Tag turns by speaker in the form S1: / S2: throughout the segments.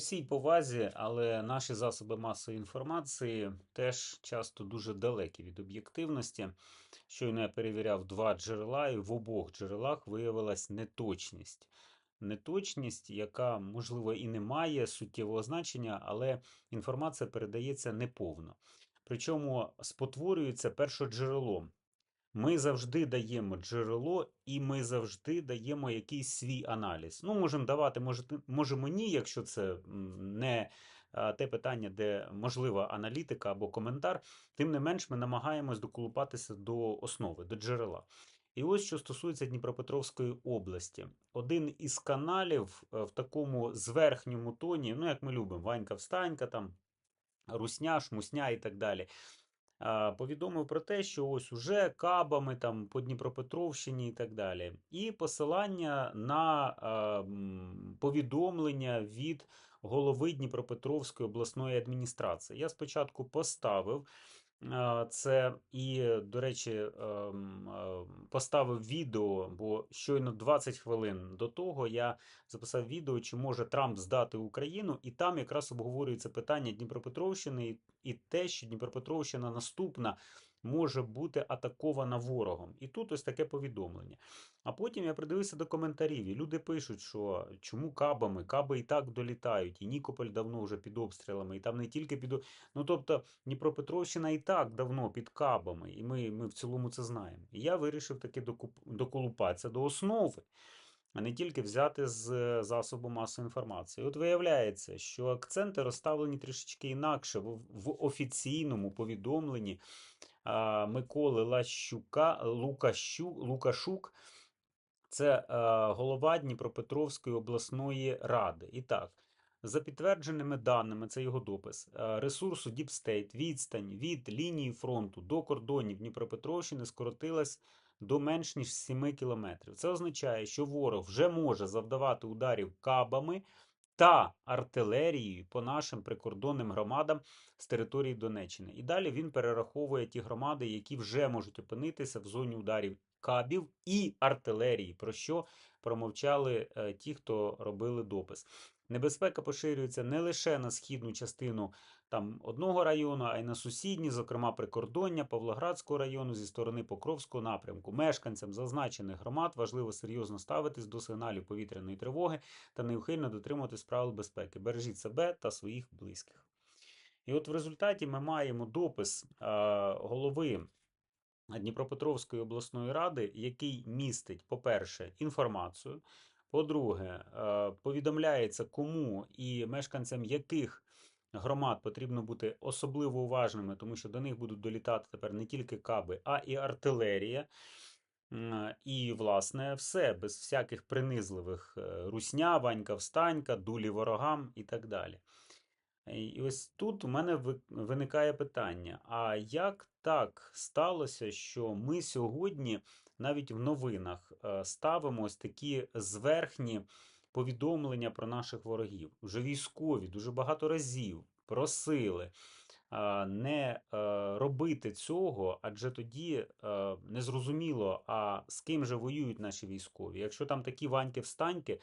S1: всій повазі, але наші засоби масової інформації теж часто дуже далекі від об'єктивності. Щойно я перевіряв два джерела, і в обох джерелах виявилась неточність. Неточність, яка, можливо, і не має суттєвого значення, але інформація передається неповно. Причому спотворюється першоджерелом. Ми завжди даємо джерело, і ми завжди даємо якийсь свій аналіз. Ну, можемо давати, може, можемо ні, якщо це не те питання, де можлива аналітика або коментар, тим не менш ми намагаємось доколупатися до основи, до джерела. І ось що стосується Дніпропетровської області, один із каналів е, в такому зверхньому тоні, ну як ми любимо, Ванька Встанька, там Русня, Шмусня і так далі повідомив про те, що ось уже кабами там по Дніпропетровщині і так далі. І посилання на повідомлення від голови Дніпропетровської обласної адміністрації. Я спочатку поставив. Це і, до речі, ем, е, поставив відео, бо щойно 20 хвилин до того я записав відео, чи може Трамп здати Україну, і там якраз обговорюється питання Дніпропетровщини і те, що Дніпропетровщина наступна може бути атакована ворогом. І тут ось таке повідомлення. А потім я придивився до коментарів, і люди пишуть, що чому кабами? Каби і так долітають, і Нікополь давно вже під обстрілами, і там не тільки під. Ну тобто Дніпропетровщина і так давно під кабами, і ми, ми в цілому це знаємо. І я вирішив таки докуп... доколупатися до основи а не тільки взяти з засобу масової інформації. От виявляється, що акценти розставлені трішечки інакше в, офіційному повідомленні Миколи Лащука, Лукащу, Лукашук. Це е, голова Дніпропетровської обласної ради. І так, за підтвердженими даними, це його допис, е, ресурсу State відстань від лінії фронту до кордонів Дніпропетровщини скоротилась до менш ніж 7 кілометрів. Це означає, що ворог вже може завдавати ударів кабами та артилерією по нашим прикордонним громадам з території Донеччини. І далі він перераховує ті громади, які вже можуть опинитися в зоні ударів кабів і артилерії, про що промовчали е, ті, хто робили допис. Небезпека поширюється не лише на східну частину там одного району, а й на сусідні, зокрема прикордоння Павлоградського району зі сторони Покровського напрямку. Мешканцям зазначених громад важливо серйозно ставитись до сигналів повітряної тривоги та неухильно дотримуватись правил безпеки. Бережіть себе та своїх близьких. І от в результаті ми маємо допис голови Дніпропетровської обласної ради, який містить, по-перше, інформацію. По-друге, е, повідомляється, кому і мешканцям яких громад потрібно бути особливо уважними, тому що до них будуть долітати тепер не тільки каби, а і артилерія. І, власне, все без всяких принизливих е, русня, ванька встанька, дулі ворогам і так далі. І ось тут у мене виникає питання: а як так сталося, що ми сьогодні навіть в новинах е, ставимо ось такі зверхні повідомлення про наших ворогів? Вже військові дуже багато разів просили не е, робити цього, адже тоді е, незрозуміло, а з ким же воюють наші військові. Якщо там такі ваньки-встаньки,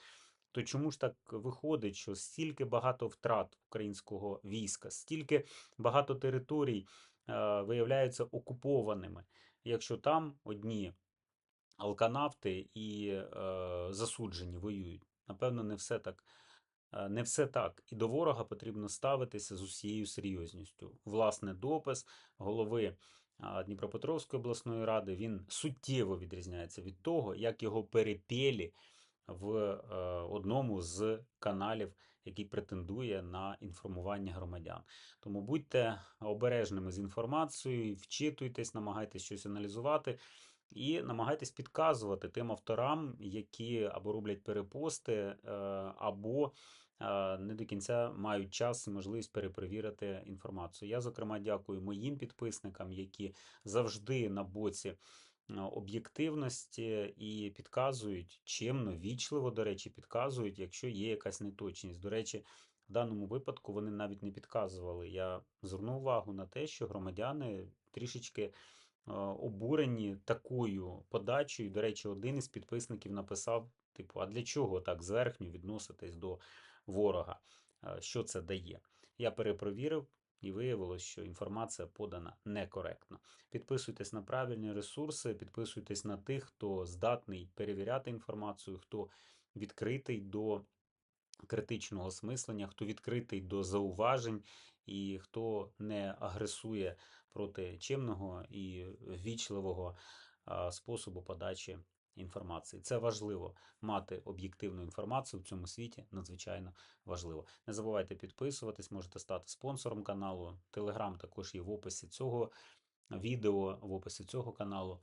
S1: то чому ж так виходить, що стільки багато втрат українського війська, стільки багато територій е, виявляються окупованими, якщо там одні алканавти і е, засуджені воюють? Напевно, не все так. е, Не все так, і до ворога потрібно ставитися з усією серйозністю. Власне, допис голови а, Дніпропетровської обласної ради він суттєво відрізняється від того, як його перепєлі в е, одному з каналів, який претендує на інформування громадян. Тому будьте обережними з інформацією, вчитуйтесь, намагайтесь щось аналізувати. І намагайтесь підказувати тим авторам, які або роблять перепости, е, або е, не до кінця мають час і можливість перепровірити інформацію. Я, зокрема, дякую моїм підписникам, які завжди на боці об'єктивності і підказують чимно, вічливо, до речі, підказують, якщо є якась неточність. До речі, в даному випадку вони навіть не підказували. Я звернув увагу на те, що громадяни трішечки обурені такою подачею. До речі, один із підписників написав: типу, а для чого так зверхньо відноситись до ворога? що це дає. Я перепровірив і виявилось, що інформація подана некоректно. Підписуйтесь на правильні ресурси, підписуйтесь на тих, хто здатний перевіряти інформацію, хто відкритий до критичного смислення, хто відкритий до зауважень і хто не агресує проти чимного і ввічливого способу подачі інформації. Це важливо мати об'єктивну інформацію в цьому світі надзвичайно важливо. Не забувайте підписуватись, можете стати спонсором каналу. Телеграм також є в описі цього відео, в описі цього каналу.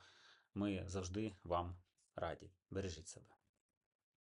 S1: Ми завжди вам раді. Бережіть себе.